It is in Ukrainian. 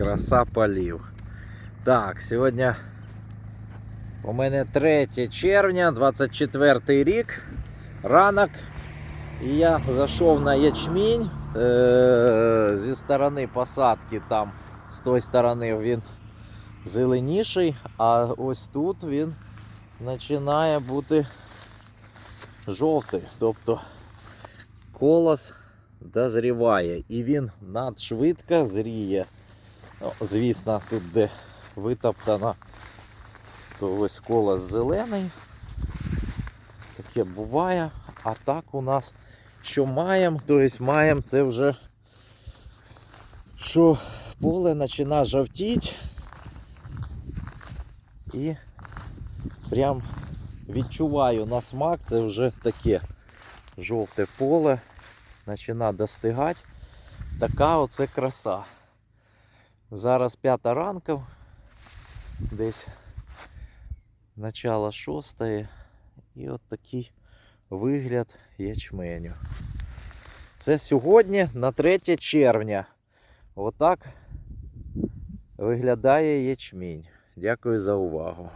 Краса полів. Так, сьогодні у мене 3 червня, 24 рік, ранок. І я зайшов на ячмінь е- зі сторони посадки, там з тої сторони він зеленіший, а ось тут він починає бути жовтий. Тобто колос дозріває і він надшвидко зріє. Ну, звісно, тут де витоптано, то ось колос зелений. Таке буває. А так у нас що маємо, то есть маємо це вже що поле починає жовтіти і прям відчуваю на смак, це вже таке жовте поле, починає достигати. Така оце краса. Зараз п'ята ранка, десь начало шостої, і от такий вигляд ячменю. Це сьогодні на 3 червня. Отак виглядає ячмінь. Дякую за увагу.